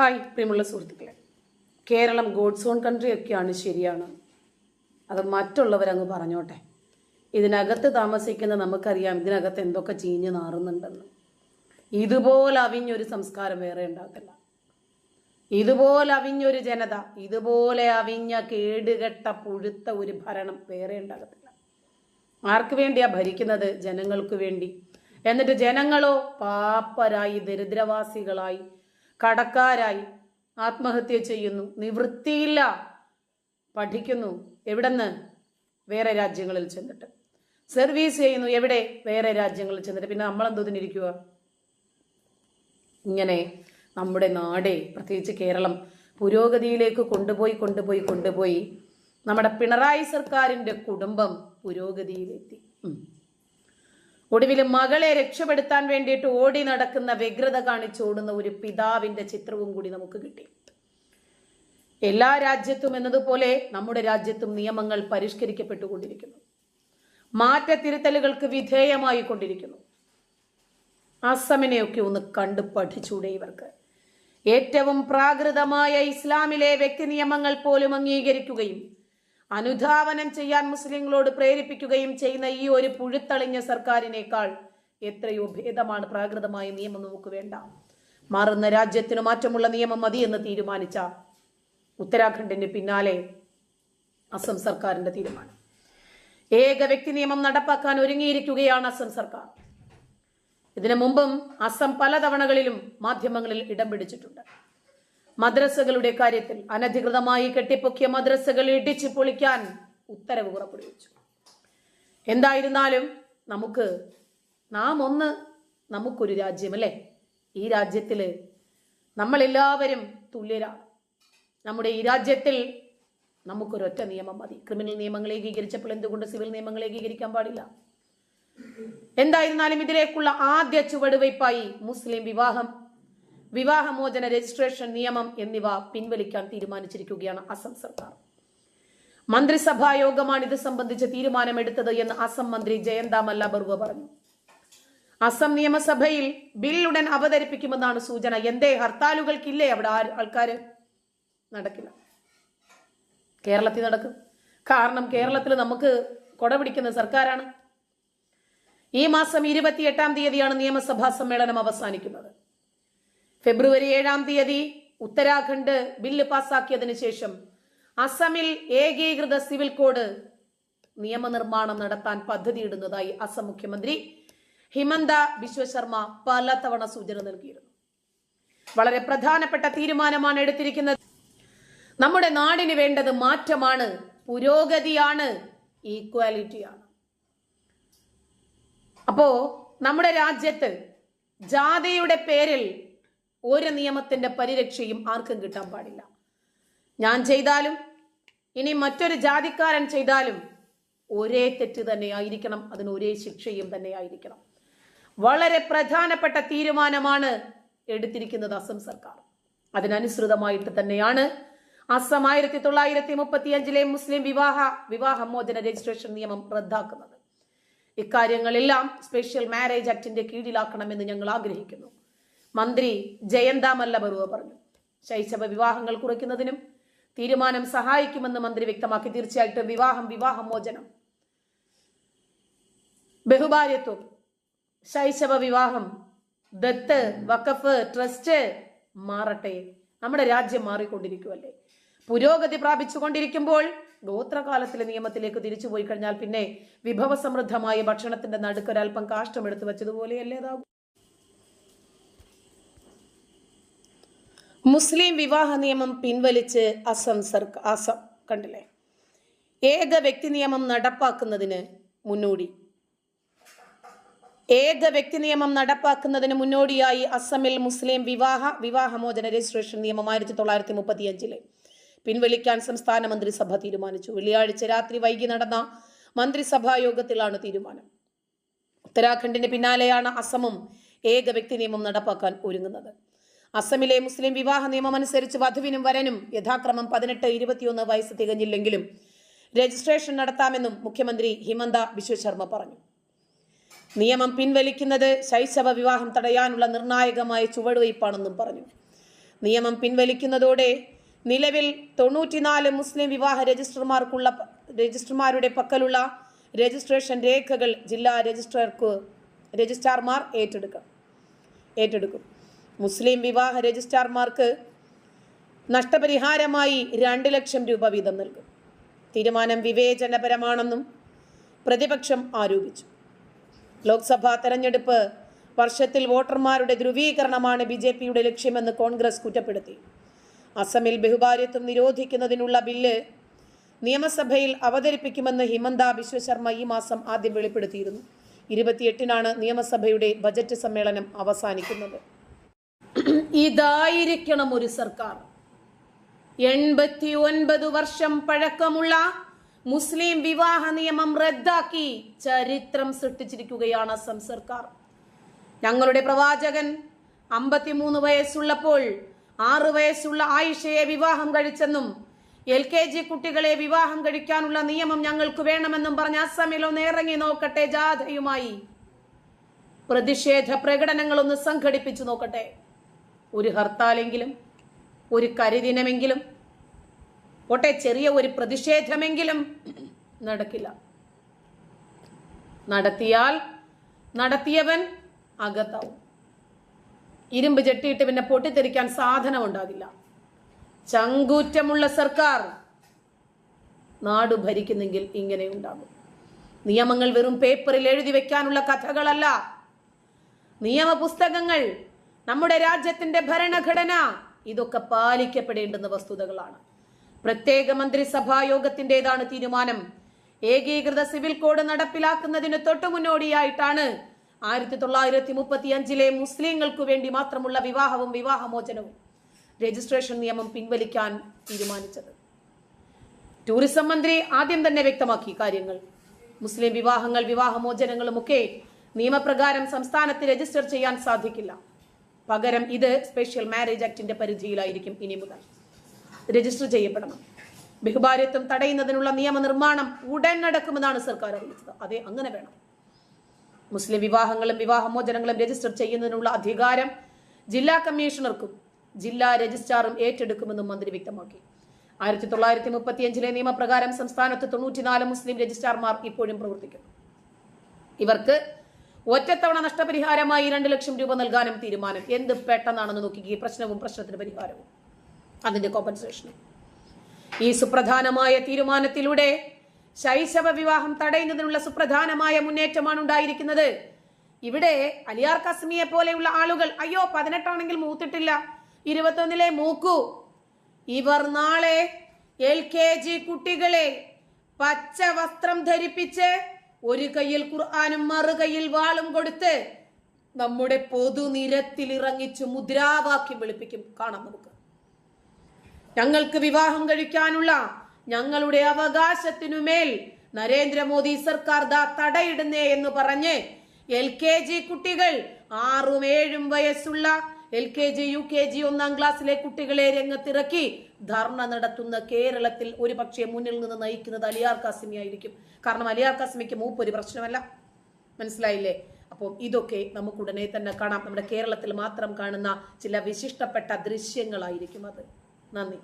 Hi പ്രിയമുള്ള സുഹൃത്തുക്കളെ. Keralam God's own country ഒക്കെയാണ് ശരിയാണ്. അത് മറ്റുള്ളവരങ്ങ് പറഞ്ഞോട്ടെ. ഇതിനകത്ത് താമസിക്കുന്ന നമുക്കറിയാം ഇതിനകത്ത് എന്തൊക്കെ ചീഞ്ഞ് നാറുന്നുണ്ടെന്ന്. ഇതുപോലെ അവിഞ്ഞൊരു സംസ്കാരം വേറെ ഉണ്ടാകത്തില്ല. ഇതുപോലെ അവിഞ്ഞൊരു ജനത ഇതുപോലെ അവിഞ്ഞ കേടുകെട്ട പുഴുത്ത ഒരു ഭരണം വേറെ ഉണ്ടാകത്തില്ല. ആർക്ക് വേണ്ടിയാ ഭരിക്കുന്നത് ജനങ്ങൾക്ക് വേണ്ടി? എന്നിട്ട് ജനങ്ങളോ പാപ്പരായി ദരിദ്രവാസികളായി കടക്കാരായി ആത്മഹത്യ ചെയ്യുന്നു. നിവൃത്തിയില്ല. പഠിക്കുന്നു. എവിടെന്ന്? വേറെ രാജ്യങ്ങളിൽ ചെന്നിട്ട്. സർവീസ് ചെയ്യുന്നു. എവിടെ? വേറെ രാജ്യങ്ങളിൽ ചെന്നിട്ട്. പിന്നെ നമ്മളെന്തോതിനിരിക്കുക ഇങ്ങനെ നമ്മുടെ നാടേ പ്രത്യേകിച്ച് കേരളം പുരോഗതിയിലേക്ക് കൊണ്ടുപോയി കൊണ്ടുപോയി കൊണ്ടുപോയി നമ്മുടെ പിണറായി സർക്കാരിന്റെ കുടുംബം പുരോഗതിയിലെത്തി. ഒടുവിൽ മകളെ രക്ഷപ്പെടുത്താൻ വേണ്ടിയിട്ട് ഓടി നടക്കുന്ന വ്യഗ്രത കാണിച്ചോടുന്ന ഒരു പിതാവിന്റെ ചിത്രവും കൂടി നമുക്ക് കിട്ടി. എല്ലാ രാജ്യത്തും എന്നതുപോലെ നമ്മുടെ രാജ്യത്തും നിയമങ്ങൾ പരിഷ്കരിക്കപ്പെട്ടുകൊണ്ടിരിക്കുന്നു. മാറ്റത്തിരുത്തലുകൾക്ക് വിധേയമായി കൊണ്ടിരിക്കുന്നു. അസമിനെയൊക്കെ ഒന്ന് കണ്ടു പഠിച്ചൂടെ ഇവർക്ക്. ഏറ്റവും പ്രാകൃതമായ ഇസ്ലാമിലെ വ്യക്തി നിയമങ്ങൾ പോലും അംഗീകരിക്കുകയും അനുധാവനം ചെയ്യാൻ മുസ്ലിങ്ങളോട് പ്രേരിപ്പിക്കുകയും ചെയ്യുന്ന ഈ ഒരു പുഴുത്തളിഞ്ഞ സർക്കാരിനേക്കാൾ എത്രയോ ഭേദമാണ് പ്രാകൃതമായ നിയമം നമുക്ക് വേണ്ട. മാറുന്ന രാജ്യത്തിനു മാറ്റമുള്ള നിയമം മതി എന്ന് തീരുമാനിച്ച ഉത്തരാഖണ്ഡിന് പിന്നാലെ അസം സർക്കാരിന്റെ തീരുമാനം. ഏക വ്യക്തി നിയമം നടപ്പാക്കാൻ ഒരുങ്ങിയിരിക്കുകയാണ് അസം സർക്കാർ. ഇതിനു മുമ്പും അസം പലതവണകളിലും മാധ്യമങ്ങളിൽ ഇടം പിടിച്ചിട്ടുണ്ട്. മദ്രസകളുടെ കാര്യത്തിൽ അനധികൃതമായി കെട്ടിപ്പൊക്കിയ മദ്രസകൾ ഇടിച്ചു പൊളിക്കാൻ ഉത്തരവ് പുറപ്പെടുവിച്ചു. എന്തായിരുന്നാലും നമുക്ക് നാം ഒന്ന് നമുക്കൊരു രാജ്യം അല്ലേ? ഈ രാജ്യത്തിൽ നമ്മളെല്ലാവരും തുല്യരാണ്. നമ്മുടെ ഈ രാജ്യത്തിൽ നമുക്കൊരൊറ്റ നിയമം മതി. ക്രിമിനൽ നിയമങ്ങൾ ഏകീകരിച്ചപ്പോൾ എന്തുകൊണ്ട് സിവിൽ നിയമങ്ങൾ ഏകീകരിക്കാൻ പാടില്ല? എന്തായിരുന്നാലും ഇതിലേക്കുള്ള ആദ്യ ചുവടുവയ്പായി മുസ്ലിം വിവാഹം വിവാഹമോചന രജിസ്ട്രേഷൻ നിയമം എന്നിവ പിൻവലിക്കാൻ തീരുമാനിച്ചിരിക്കുകയാണ് അസം സർക്കാർ. മന്ത്രിസഭാ യോഗമാണ് ഇത് സംബന്ധിച്ച് തീരുമാനമെടുത്തത് എന്ന് അസം മന്ത്രി ജയന്ത മല്ല ബറുവ പറഞ്ഞു. അസം നിയമസഭയിൽ ബിൽ ഉടൻ അവതരിപ്പിക്കുമെന്നാണ് സൂചന. എന്തേ ഹർത്താലുകൾക്കില്ലേ അവിടെ ആൾക്കാർ നടക്കില്ല. കേരളത്തിൽ നടക്കും. കാരണം കേരളത്തിൽ നമുക്ക് കൊടപിടിക്കുന്ന സർക്കാരാണ്. ഈ മാസം ഇരുപത്തിയെട്ടാം തീയതിയാണ് നിയമസഭാ സമ്മേളനം അവസാനിക്കുന്നത്. ഫെബ്രുവരി ഏഴാം തീയതി ഉത്തരാഖണ്ഡ് ബില്ല് പാസാക്കിയതിനു ശേഷം അസമിൽ ഏകീകൃത സിവിൽ കോഡ് നിയമനിർമ്മാണം നടത്താൻ പദ്ധതിയിടുന്നതായി അസം മുഖ്യമന്ത്രി ഹിമന്ത ബിശ്വശർമ്മ പലതവണ സൂചന നൽകിയിരുന്നു. വളരെ പ്രധാനപ്പെട്ട തീരുമാനമാണ് എടുത്തിരിക്കുന്നത്. നമ്മുടെ നാടിന് വേണ്ടത് മാറ്റമാണ് പുരോഗതിയാണ് ഈക്വാലിറ്റിയാണ് അപ്പോ നമ്മുടെ രാജ്യത്ത് ജാതിയുടെ പേരിൽ ഒരു നിയമത്തിന്റെ പരിരക്ഷയും ആർക്കും കിട്ടാൻ പാടില്ല. ഞാൻ ചെയ്താലും ഇനി മറ്റൊരു ജാതിക്കാരൻ ചെയ്താലും ഒരേ തെറ്റ് തന്നെ ആയിരിക്കണം അതിന് ഒരേ ശിക്ഷയും തന്നെ ആയിരിക്കണം വളരെ പ്രധാനപ്പെട്ട തീരുമാനമാണ് എടുത്തിരിക്കുന്നത് അസം സർക്കാർ. അതിനനുസൃതമായിട്ട് തന്നെയാണ് അസം ആയിരത്തി തൊള്ളായിരത്തി മുപ്പത്തി അഞ്ചിലെ മുസ്ലിം വിവാഹ വിവാഹമോചന രജിസ്ട്രേഷൻ നിയമം റദ്ദാക്കുന്നത്. ഇക്കാര്യങ്ങളെല്ലാം സ്പെഷ്യൽ മാരേജ് ആക്ടിന്റെ കീഴിലാക്കണമെന്ന് ഞങ്ങൾ ആഗ്രഹിക്കുന്നു. മന്ത്രി ജയന്ത മല്ല ബറുവ പറഞ്ഞു. ശൈശവ വിവാഹങ്ങൾ കുറയ്ക്കുന്നതിനും തീരുമാനം സഹായിക്കുമെന്ന് മന്ത്രി വ്യക്തമാക്കി. തീർച്ചയായിട്ടും വിവാഹം വിവാഹമോചനം ബഹുഭാര്യത്വം. ശൈശവ വിവാഹം. ദത്ത് വഖഫ് ട്രസ്റ്റ് മാറട്ടെ. നമ്മുടെ രാജ്യം മാറിക്കൊണ്ടിരിക്കുമല്ലേ പുരോഗതി പ്രാപിച്ചുകൊണ്ടിരിക്കുമ്പോൾ ഗോത്രകാലത്തിലെ നിയമത്തിലേക്ക് തിരിച്ചു പോയി കഴിഞ്ഞാൽ പിന്നെ വിഭവസമൃദ്ധമായ ഭക്ഷണത്തിന്റെ നടുക്കൊരൽപ്പം കാഷ്ടം വെച്ചതുപോലെയല്ലേ അതാകും മുസ്ലിം വിവാഹ നിയമം പിൻവലിച്ച് അസം സർക്കാർ അസം കണ്ടില്ലേ? ഏക വ്യക്തി നിയമം നടപ്പാക്കുന്നതിന് മുന്നോടി. ഏക വ്യക്തി നിയമം നടപ്പാക്കുന്നതിന് മുന്നോടിയായി അസമിൽ മുസ്ലിം വിവാഹ വിവാഹമോചന രജിസ്ട്രേഷൻ നിയമം ആയിരത്തി തൊള്ളായിരത്തി മുപ്പത്തി അഞ്ചിലെ പിൻവലിക്കാൻ സംസ്ഥാന മന്ത്രിസഭ തീരുമാനിച്ചു. വെള്ളിയാഴ്ച രാത്രി വൈകി നടന്ന മന്ത്രിസഭാ യോഗത്തിലാണ് തീരുമാനം. ഉത്തരാഖണ്ഡിന് പിന്നാലെയാണ് അസമും ഏക വ്യക്തി നിയമം നടപ്പാക്കാൻ ഒരുങ്ങുന്നത്. അസമിലെ മുസ്ലിം വിവാഹ നിയമം അനുസരിച്ച് വധുവിനും വരനും യഥാക്രമം പതിനെട്ട് ഇരുപത്തിയൊന്ന് വയസ്സ് തികഞ്ഞില്ലെങ്കിലും രജിസ്ട്രേഷൻ നടത്താമെന്നും മുഖ്യമന്ത്രി ഹിമന്ത ബിശ്വ ശർമ്മ പറഞ്ഞു. നിയമം പിൻവലിക്കുന്നത് ശൈശവ വിവാഹം തടയാനുള്ള നിർണായകമായ ചുവടുവയ്പ്പാണെന്നും പറഞ്ഞു. നിയമം പിൻവലിക്കുന്നതോടെ നിലവിൽ തൊണ്ണൂറ്റിനാല് മുസ്ലിം വിവാഹ രജിസ്റ്റർമാർക്കുള്ള രജിസ്റ്റർമാരുടെ പക്കലുള്ള രജിസ്ട്രേഷൻ രേഖകൾ ജില്ലാ രജിസ്ട്രാർക്ക് രജിസ്ട്രാർമാർ ഏറ്റെടുക്കും ഏറ്റെടുക്കും. മുസ്ലിം വിവാഹ രജിസ്ട്രാർമാർക്ക് നഷ്ടപരിഹാരമായി രണ്ട് ലക്ഷം രൂപ വീതം നൽകും. തീരുമാനം വിവേചനപരമാണെന്നും പ്രതിപക്ഷം ആരോപിച്ചു. ലോക്സഭാ തെരഞ്ഞെടുപ്പ് വർഷത്തിൽ വോട്ടർമാരുടെ ധ്രുവീകരണമാണ് ബി ജെ പിയുടെ ലക്ഷ്യമെന്ന് കോൺഗ്രസ് കുറ്റപ്പെടുത്തി. അസമിൽ ബഹുഭാര്യത്വം നിരോധിക്കുന്നതിനുള്ള ബില്ല് നിയമസഭയിൽ അവതരിപ്പിക്കുമെന്ന് ഹിമന്ത ബിശ്വശർമ്മ ഈ മാസം ആദ്യം വെളിപ്പെടുത്തിയിരുന്നു. ഇരുപത്തിയെട്ടിനാണ് നിയമസഭയുടെ ബജറ്റ് സമ്മേളനം അവസാനിക്കുന്നത്. ഇതായിരിക്കണം ഒരു സർക്കാർ. എൺപത്തി ഒൻപത് വർഷം പഴക്കമുള്ള മുസ്ലിം വിവാഹ നിയമം റദ്ദാക്കി ചരിത്രം സൃഷ്ടിച്ചിരിക്കുകയാണ് അസം സർക്കാർ. ഞങ്ങളുടെ പ്രവാചകൻ അമ്പത്തിമൂന്ന് വയസ്സുള്ളപ്പോൾ ആറ് വയസ്സുള്ള ആയിഷയെ വിവാഹം കഴിച്ചെന്നും എൽ കെ ജി കുട്ടികളെ വിവാഹം കഴിക്കാനുള്ള നിയമം ഞങ്ങൾക്ക് വേണമെന്നും പറഞ്ഞ അസമിൽ ഒന്ന് ഇറങ്ങി നോക്കട്ടെ ജാഥയുമായി. പ്രതിഷേധ പ്രകടനങ്ങളൊന്ന് സംഘടിപ്പിച്ചു നോക്കട്ടെ. ഒരു ഹർത്താലെങ്കിലും ഒരു കരിദിനമെങ്കിലും ഒട്ടെ ചെറിയ ഒരു പ്രതിഷേധമെങ്കിലും നടക്കില്ല. നടത്തിയാൽ നടത്തിയവൻ അകത്താവും. ഇരുമ്പ് ചെട്ടിയിട്ട് പിന്നെ പൊട്ടിത്തെറിക്കാൻ സാധനം ഉണ്ടാകില്ല ചങ്കൂറ്റമുള്ള സർക്കാർ നാട് ഭരിക്കുന്നെങ്കിൽ ഇങ്ങനെ ഉണ്ടാകും. നിയമങ്ങൾ വെറും പേപ്പറിൽ എഴുതി വെക്കാനുള്ള കഥകളല്ല. നിയമപുസ്തകങ്ങൾ നമ്മുടെ രാജ്യത്തിന്റെ ഭരണഘടന ഇതൊക്കെ പാലിക്കപ്പെടേണ്ടുന്ന വസ്തുതകളാണ്. പ്രത്യേക മന്ത്രിസഭാ യോഗത്തിന്റേതാണ് തീരുമാനം. ഏകീകൃത സിവിൽ കോഡ് നടപ്പിലാക്കുന്നതിന് തൊട്ടു മുന്നോടിയായിട്ടാണ് ആയിരത്തി തൊള്ളായിരത്തി മുപ്പത്തി അഞ്ചിലെ മുസ്ലിങ്ങൾക്ക് വേണ്ടി മാത്രമുള്ള വിവാഹവും വിവാഹമോചനവും രജിസ്ട്രേഷൻ നിയമം പിൻവലിക്കാൻ തീരുമാനിച്ചത്. ടൂറിസം മന്ത്രി ആദ്യം തന്നെ വ്യക്തമാക്കി കാര്യങ്ങൾ. മുസ്ലിം വിവാഹങ്ങൾ വിവാഹമോചനങ്ങളും ഒക്കെ നിയമപ്രകാരം സംസ്ഥാനത്ത് രജിസ്റ്റർ ചെയ്യാൻ സാധിക്കില്ല. പകരം ഇത് സ്പെഷ്യൽ മാരേജ് ആക്ടിന്റെ പരിധിയിലായിരിക്കും ഇനി മുതൽ. രജിസ്റ്റർ ചെയ്യപ്പെടണം. ബഹുഭാര്യത്വം തടയുന്നതിനുള്ള നിയമനിർമ്മാണം ഉടൻ നടക്കുമെന്നാണ് സർക്കാർ അറിയിച്ചത്. അതെ അങ്ങനെ വേണം. മുസ്ലിം വിവാഹങ്ങളും വിവാഹമോചനങ്ങളും രജിസ്റ്റർ ചെയ്യുന്നതിനുള്ള അധികാരം ജില്ലാ കമ്മീഷണർക്കും ജില്ലാ രജിസ്ട്രാറും ഏറ്റെടുക്കുമെന്നും മന്ത്രി വ്യക്തമാക്കി. ആയിരത്തി തൊള്ളായിരത്തി മുപ്പത്തിയഞ്ചിലെ നിയമപ്രകാരം സംസ്ഥാനത്ത് തൊണ്ണൂറ്റിനാല് മുസ്ലിം രജിസ്ട്രാർമാർ ഇപ്പോഴും പ്രവർത്തിക്കുന്നു. ഇവർക്ക് ഒറ്റത്തവണ നഷ്ടപരിഹാരമായി രണ്ട് ലക്ഷം രൂപ നൽകാനും തീരുമാനം. എന്ത് പെട്ടെന്നാണെന്ന് നോക്കി ഈ പ്രശ്നവും പ്രശ്നത്തിന് പരിഹാരവും. അതിന്റെ കോമ്പൻസേഷനും ഈ സുപ്രധാനമായ തീരുമാനത്തിലൂടെ ശൈശവ വിവാഹം തടയുന്നതിനുള്ള സുപ്രധാനമായ മുന്നേറ്റമാണ് ഉണ്ടായിരിക്കുന്നത്. ഇവിടെ അലിയാർ കസ്മിയെ പോലെയുള്ള ആളുകൾ അയ്യോ പതിനെട്ടാണെങ്കിൽ മൂത്തിട്ടില്ല. ഇരുപത്തൊന്നിലെ മൂക്കു. ഇവർ നാളെ എൽ കെ ജി കുട്ടികളെ പച്ച വസ്ത്രം ധരിപ്പിച്ച് ഒരു കയ്യിൽ ഖുർആാനും കയ്യിൽ വാളും കൊടുത്ത് നമ്മുടെ പൊതുനിരത്തിൽ ഇറങ്ങിച്ച് മുദ്രാവാക്യം വിളിപ്പിക്കും. കാണാം നമുക്ക്. ഞങ്ങൾക്ക് വിവാഹം കഴിക്കാനുള്ള ഞങ്ങളുടെ അവകാശത്തിനുമേൽ നരേന്ദ്രമോദി സർക്കാർ ദാ തടയിടുന്നേ എന്ന് പറഞ്ഞ് എൽ കെ ജി കുട്ടികൾ ആറും ഏഴും വയസ്സുള്ള L K G U K G ഒന്നാം ക്ലാസ്സിലെ കുട്ടികളെ രംഗത്തിറക്കി. ധർണ നടത്തുന്ന കേരളത്തിൽ ഒരു പക്ഷേ മുന്നിൽ നിന്ന് നയിക്കുന്നത് അലിയാർ കാസിമി ആയിരിക്കും കാരണം അലിയാർ കാസിമിക്ക് മൂപ്പ് ഒരു പ്രശ്നമല്ല. മനസ്സിലായില്ലേ? അപ്പോൾ ഇതൊക്കെ നമുക്ക് ഉടനെ തന്നെ കാണാം. നമ്മുടെ കേരളത്തിൽ മാത്രം കാണുന്ന ചില വിശിഷ്ടപ്പെട്ട ദൃശ്യങ്ങളായിരിക്കും അത്. നന്ദി.